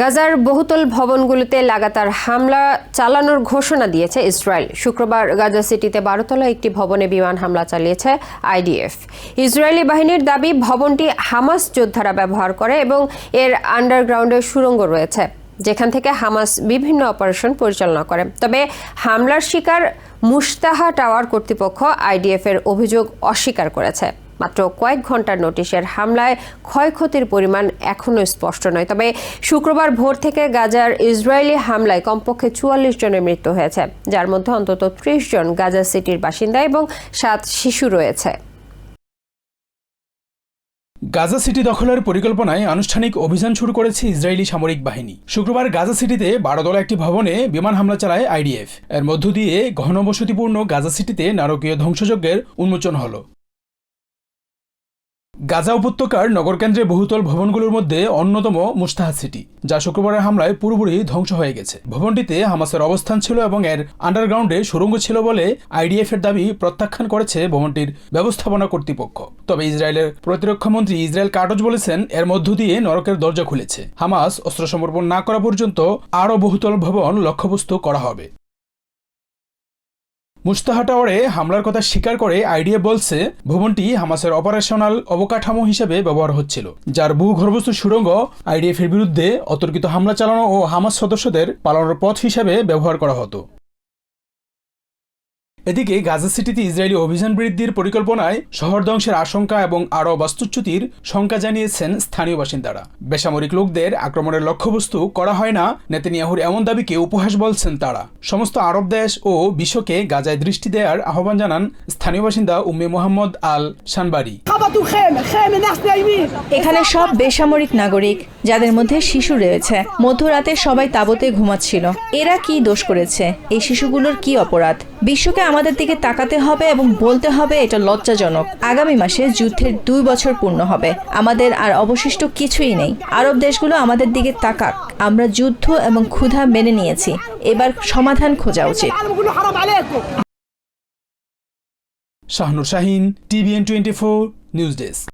গাজার বহুতল ভবনগুলোতে লাগাতার হামলা চালানোর ঘোষণা দিয়েছে ইসরায়েল। শুক্রবার গাজা সিটিতে বারোতলা একটি ভবনে বিমান হামলা চালিয়েছে আইডিএফ। ইসরায়েলি বাহিনীর দাবি, ভবনটি হামাস যোদ্ধারা ব্যবহার করে এবং এর আন্ডারগ্রাউন্ডে সুড়ঙ্গ রয়েছে, যেখান থেকে হামাস বিভিন্ন অপারেশন পরিচালনা করে। তবে হামলার শিকার মুস্তাহা টাওয়ার কর্তৃপক্ষ আইডিএফ এর অভিযোগ অস্বীকার করেছে। মাত্র কয়েক ঘণ্টার নোটিশের হামলায় ক্ষয়ক্ষতির পরিমাণ এখনও স্পষ্ট নয়। তবে শুক্রবার ভোর থেকে গাজার ইসরায়েলি হামলায় কমপক্ষে চুয়াল্লিশ জনের মৃত্যু হয়েছে, যার মধ্যে অন্তত ত্রিশ জন গাজা সিটির বাসিন্দা এবং সাত শিশু রয়েছে। গাজা সিটি দখলের পরিকল্পনায় আনুষ্ঠানিক অভিযান শুরু করেছে ইসরায়েলি সামরিক বাহিনী। শুক্রবার গাজা সিটিতে বারোদলা একটি ভবনে বিমান হামলা চালায় আইডিএফ। এর মধ্য দিয়ে ঘনবসতিপূর্ণ গাজা সিটিতে নারকীয় ধ্বংসযজ্ঞের উন্মোচন হলো। গাজা উপত্যকার নগরকেন্দ্রে বহুতল ভবনগুলোর মধ্যে অন্যতম মুস্তাহা সিটি, যা শুক্রবারের হামলায় পুরোপুরি ধ্বংস হয়ে গেছে। ভবনটিতে হামাসের অবস্থান ছিল এবং এর আন্ডারগ্রাউন্ডে সুড়ঙ্গ ছিল বলে আইডিএফ এর দাবি প্রত্যাখ্যান করেছে ভবনটির ব্যবস্থাপনা কর্তৃপক্ষ। তবে ইসরায়েলের প্রতিরক্ষা মন্ত্রী ইসরায়েল কাটজ বলেছেন, এর মধ্য দিয়ে নরকের দরজা খুলেছে। হামাস অস্ত্র সমর্পণ না করা পর্যন্ত আরও বহুতল ভবন লক্ষ্যবস্তু করা হবে। মুস্তাহা টাওয়ারে হামলার কথা স্বীকার করে আইডিয়া বলছে, ভবনটি হামাসের অপারেশনাল অবকাঠামো হিসেবে ব্যবহার হচ্ছিল, যার ভূগর্ভস্থ সুড়ঙ্গ আইডিএফ এর বিরুদ্ধে অতর্কিত হামলা চালানো ও হামাস সদস্যদের পালানোর পথ হিসেবে ব্যবহার করা হতো। এদিকে গাজা সিটিতে ইসরায়েলি অভিযান বৃদ্ধির পরিকল্পনায় শহর ধ্বংসের আশঙ্কা এবং আরও বাস্তুচ্যুতির শঙ্কা জানিয়েছেন স্থানীয় বাসিন্দারা। বেসামরিক লোকদের আক্রমণের লক্ষ্যবস্তু করা হয় না, নেতানিয়াহুর এমন দাবিকে উপহাস বলছেন তারা। সমস্ত আরব দেশ ও বিশ্বকে গাজায় দৃষ্টি দেওয়ার আহ্বান জানান স্থানীয় বাসিন্দা উম্মে মোহাম্মদ আল সানবারি এখানে সব বেসামরিক নাগরিক। যাদের মধ্যে শিশু রয়েছে। মধ্যরাতে সবাই তাবতে ঘুমাচ্ছিল। এরা কি দোষ করেছে? এই শিশুগুলোর কি অপরাধ? বিশ্বকে আমাদের দিকে তাকাতে হবে এবং বলতে হবে এটা লজ্জাজনক। আগামী মাসে যুদ্ধের দুই বছর পূর্ণ হবে। আমাদের আর অবশিষ্ট কিছুই নেই। আরব দেশগুলো আমাদের দিকে তাকাক। আমরা যুদ্ধ এবং ক্ষুধা মেনে নিয়েছি। এবার সমাধান খোঁজা উচিত। Shahnur Shahin, TVN twenty four news desk.